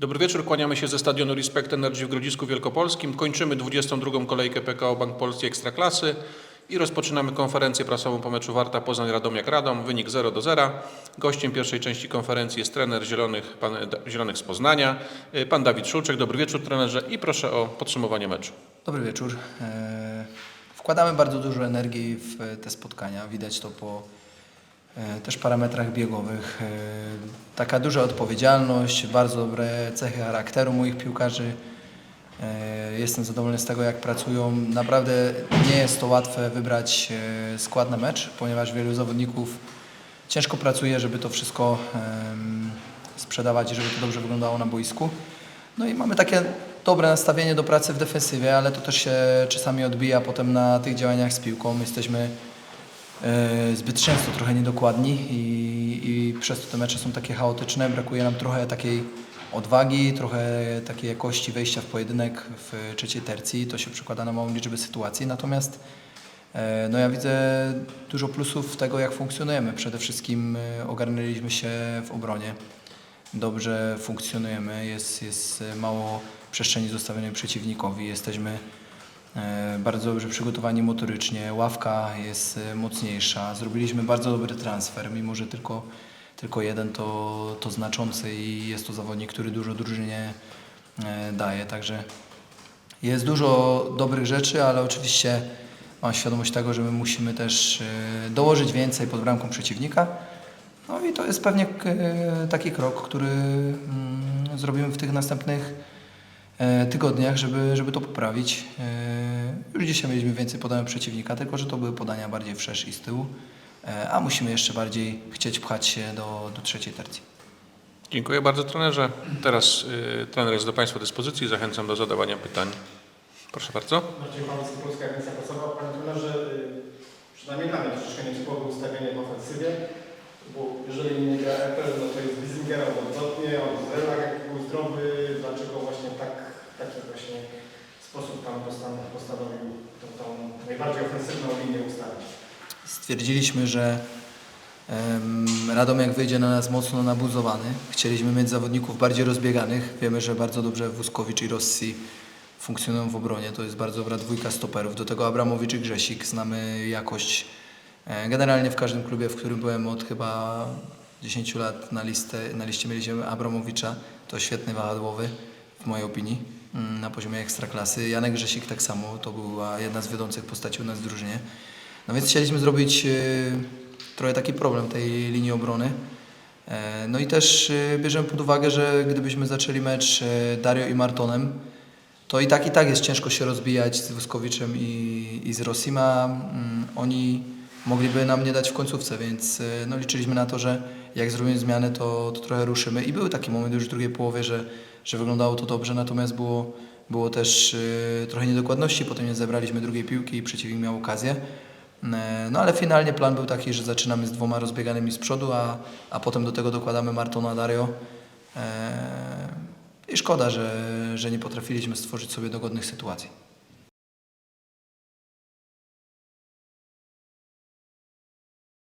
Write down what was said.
Dobry wieczór, kłaniamy się ze stadionu Respect Energy w Grodzisku Wielkopolskim. Kończymy 22. kolejkę PKO Bank Polski Ekstraklasy i rozpoczynamy konferencję prasową po meczu Warta Poznań Radomiak Radom. Wynik 0 do 0. Gościem pierwszej części konferencji jest trener Zielonych, pan, Zielonych z Poznania, y, pan Dawid Szulczek. Dobry wieczór trenerze i proszę o podsumowanie meczu. Dobry wieczór. E, Wkładamy bardzo dużo energii w te spotkania. Widać to po e, też parametrach biegowych. Taka duża odpowiedzialność, bardzo dobre cechy charakteru moich piłkarzy. E, Jestem zadowolony z tego, jak pracują. Naprawdę nie jest to łatwe wybrać e, skład na mecz, ponieważ wielu zawodników ciężko pracuje, żeby to wszystko sprzedawać i żeby to dobrze wyglądało na boisku. No i mamy takie dobre nastawienie do pracy w defensywie, ale to też się czasami odbija potem na tych działaniach z piłką. Jesteśmy e, zbyt często trochę niedokładni i, i przez to te mecze są takie chaotyczne. Brakuje nam trochę takiej odwagi, trochę takiej jakości wejścia w pojedynek w trzeciej tercji. To się przekłada na małą liczbę sytuacji. Natomiast e, no ja widzę dużo plusów tego, jak funkcjonujemy. Przede wszystkim e, ogarnęliśmy się w obronie dobrze funkcjonujemy, jest, jest mało przestrzeni zostawionej przeciwnikowi, jesteśmy bardzo dobrze przygotowani motorycznie, ławka jest e, mocniejsza, zrobiliśmy bardzo dobry transfer, mimo że tylko, tylko jeden to, to znaczący i jest to zawodnik, który dużo drużynie e, daje, także jest dużo dobrych rzeczy, ale oczywiście mam świadomość tego, że my musimy też e, dołożyć więcej pod bramką przeciwnika. No i to jest pewnie e, taki krok, który mm, zrobimy w tych następnych e, tygodniach, żeby, żeby to poprawić. E, Już dzisiaj mieliśmy więcej podań od przeciwnika, tylko że to były podania bardziej wszerz i z tyłu, e, a musimy jeszcze bardziej chcieć pchać się do, do trzeciej tercji. Dziękuję bardzo trenerze. Teraz y, trener jest do Państwa dyspozycji. Zachęcam do zadawania pytań. Proszę bardzo. Marcin Pawlicki, Polska Agencja Prasowa. Panie trenerze, y, przynajmniej dla mnie troszeczkę nietypowe ustawienie w ofensywie, bo jeżeli nie gra Epel, no to jest Bizingera odwrotnie, on Zrelak jak był zdrowy, dlaczego właśnie tak, taki właśnie sposób Pan postan- postanowił tą, tą najbardziej ofensywną linię ustawić? Stwierdziliśmy, że em, Radomiak wyjdzie na nas mocno nabuzowany. Chcieliśmy mieć zawodników bardziej rozbieganych. Wiemy, że bardzo dobrze Wuskowicz i Rossi funkcjonują w obronie. To jest bardzo dobra dwójka stoperów. Do tego Abramowicz i Grzesik. Znamy jakość e, generalnie w każdym klubie, w którym byłem od chyba 10 lat na, listę, na liście mieliśmy Abramowicza. To świetny wahadłowy w mojej opinii na poziomie ekstraklasy. Janek Grzesik tak samo. To była jedna z wiodących postaci u nas w drużynie. No więc chcieliśmy zrobić e, trochę taki problem tej linii obrony. E, No i też e, bierzemy pod uwagę, że gdybyśmy zaczęli mecz e, Dario i Martonem, to i tak i tak jest ciężko się rozbijać z Wuskowiczem i, i z Rosima. Mm, Oni mogliby nam nie dać w końcówce, więc e, no, liczyliśmy na to, że jak zrobimy zmiany, to, to trochę ruszymy. I były takie momenty już w drugiej połowie, że, że wyglądało to dobrze, natomiast było, było też e, trochę niedokładności. Potem nie zebraliśmy drugiej piłki i przeciwnik miał okazję. E, No ale finalnie plan był taki, że zaczynamy z dwoma rozbieganymi z przodu, a, a potem do tego dokładamy Martona Dario. E, I szkoda, że, że nie potrafiliśmy stworzyć sobie dogodnych sytuacji.